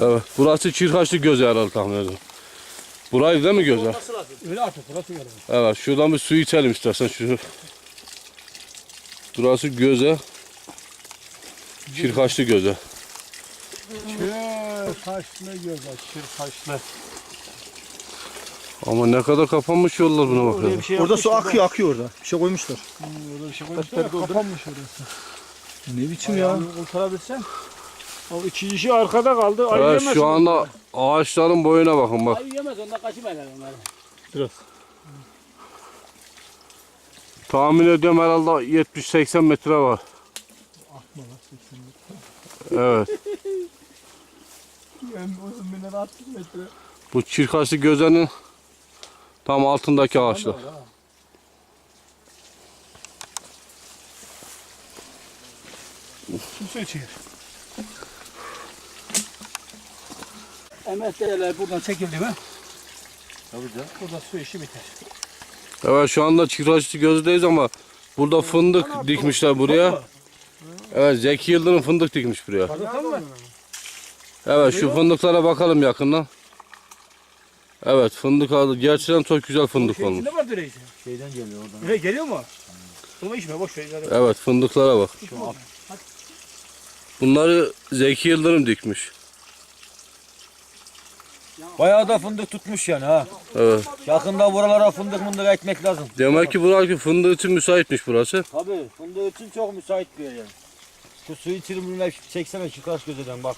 Evet. Burası Çirkaçlı Göze herhalde tahmin ediyorum. Burayı değil mi Göze? Öyle artık burası göre. Evet. Şuradan bir su içelim istersen. Şu. Burası Göze. Çirkaçlı Göze. Çır kaşlı göz çır kaşlı. Ama ne kadar kapanmış yollar buna bakalım. şey Orada su akıyor akıyor orada. Bir şey koymuşlar. Orada bir şey koymuşlar ya, kapanmış orası. Ne biçim ya? Yani kurtarabilsen. O iki kişi arkada kaldı. Ayı Evet yemez. şu anda ağaçların boyuna bakın bak. Ayı yemez ondan kaçımaylar onlar. Biraz. Tahmin ediyorum herhalde 70-80 metre var. Evet. En uzun bilen 60 metre. Bu Çirkaçlı Göze'nin tam altındaki ağaçlar. Su içiyor. MSD'ler buradan çekildi mi? Tabii canım. Burada su işi biter. Evet şu anda Çirkaçlı Gözü'deyiz ama burada fındık dikmişler buraya. Evet Zeki Yıldırım fındık dikmiş buraya. Mı? Evet şu fındıklara bakalım yakından. Evet fındık aldı. Gerçekten çok güzel fındık Şey olmuş. içinde var direği. Şeyden geliyor oradan. Direği geliyor mu? Ama içme boş ver. Evet fındıklara bak. Bunları Zeki Yıldırım dikmiş. Bayağı da fındık tutmuş yani ha. Evet. Yakında buralara fındık mındık ekmek lazım. Demek ki burası fındık için müsaitmiş burası. Tabii fındık için çok müsait bir yer yani. Şu suyu çirimine çeksene şu karşı gözeden bak.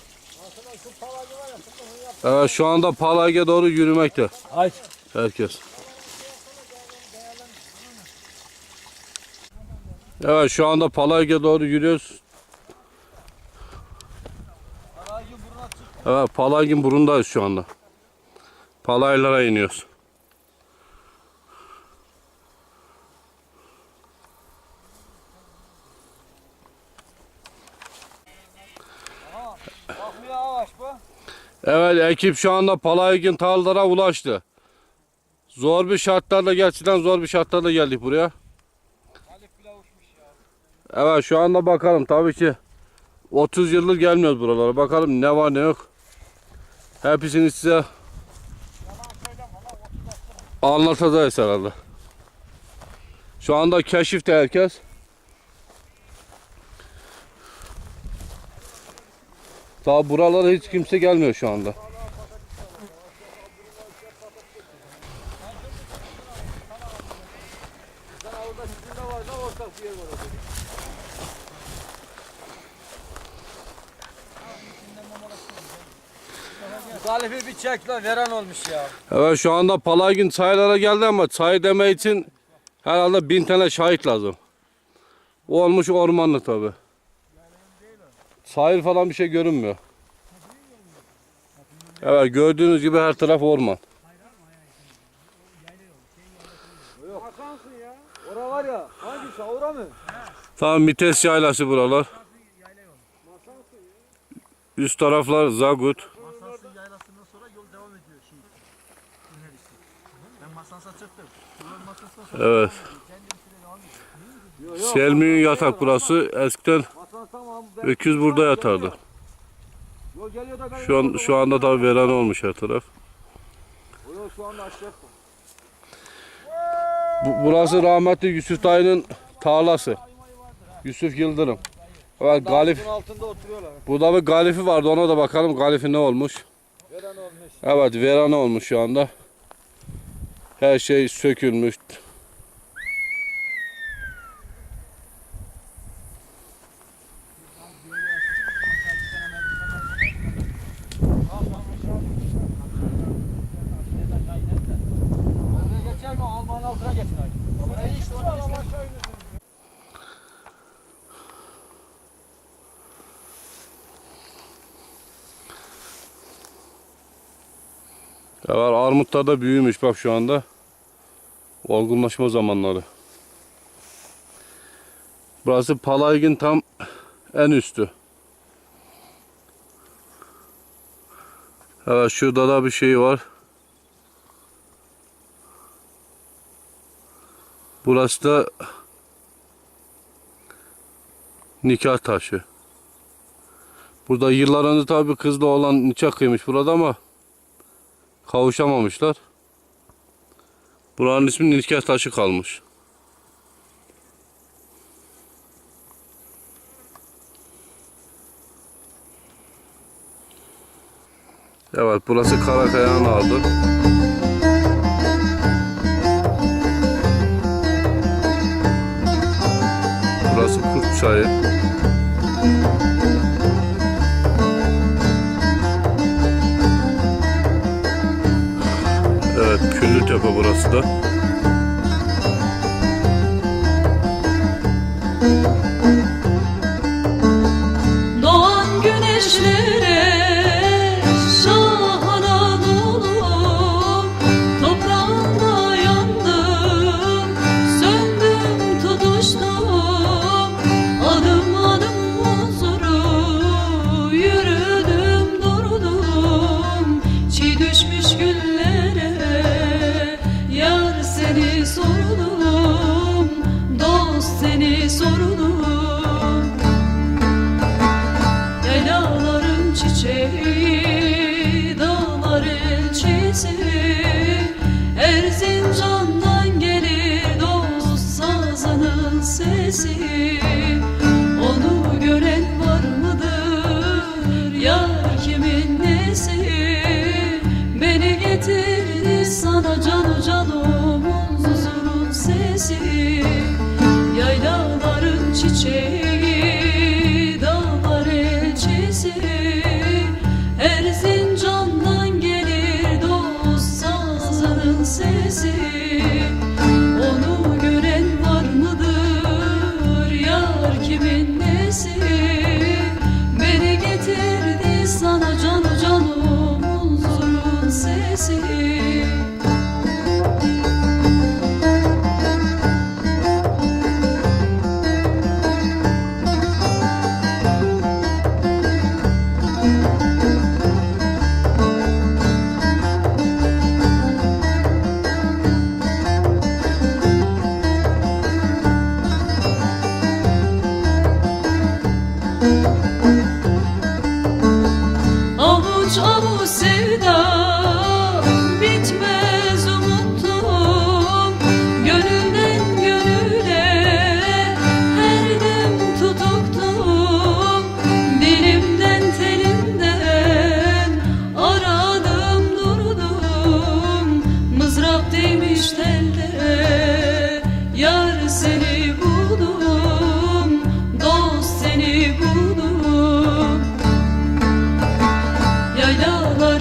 Evet şu anda Palag'a doğru yürümekte Ay. herkes. Evet şu anda Palag'a doğru yürüyoruz. Evet Palag'ın burundayız şu anda. Palaylara iniyoruz. Evet ekip şu anda Palaygın tarlalara ulaştı. Zor bir şartlarla gerçekten zor bir şartlarla geldik buraya. Evet şu anda bakalım tabii ki 30 yıldır gelmiyoruz buralara. Bakalım ne var ne yok. Hepsini size anlatacağız herhalde. Şu anda keşifte herkes. Daha buralara hiç kimse gelmiyor şu anda. Talifi bir çek lan veren olmuş ya. Evet şu anda Palagin çaylara geldi ama çay deme için herhalde bin tane şahit lazım. O olmuş ormanlık tabi. Sahil falan bir şey görünmüyor. Evet gördüğünüz gibi her taraf orman. Ora var mı? Tamam Mites yaylası buralar. Üst taraflar Zagut. Evet. Selmi'nin yatak burası. Eskiden öküz burada yatardı. Şu an şu anda tabii veren olmuş her taraf. Bu, burası rahmetli Yusuf Dayı'nın tarlası. Yusuf Yıldırım. Evet Galif. Burada bir galifi vardı ona da bakalım galifi ne olmuş. Veren olmuş. Evet veran olmuş şu anda. Her şey sökülmüş. Ya var armutlar da büyümüş bak şu anda. Olgunlaşma zamanları. Burası Palaygin tam en üstü. Evet şurada da bir şey var. Burası da nikah taşı. Burada yıllar önce tabi kızla olan nikah kıymış burada ama kavuşamamışlar. Buranın ismi Nilker Taşı kalmış. Evet burası Karakaya'nın aldı. Burası Kurt Çayı. depo burası da. sesi Onu gören var mıdır? Yar kimin nesi? Beni getirdi sana canı canımın huzurun sesi. Yaylaların çiçeği. kalbimin nesi?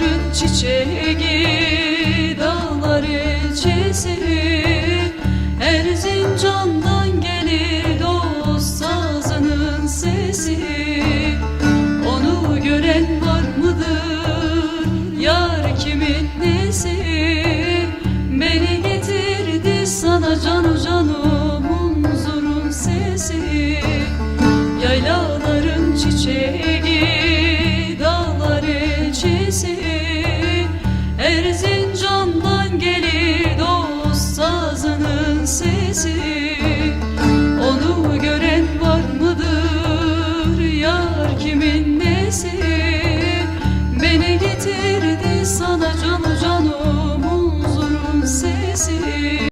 Aşkın çiçeği dağlar ilçesi Erzincan'dan gelir dost sazının sesi. Onu gören var mıdır yar kimin nesi? Beni getirdi sana canu canu.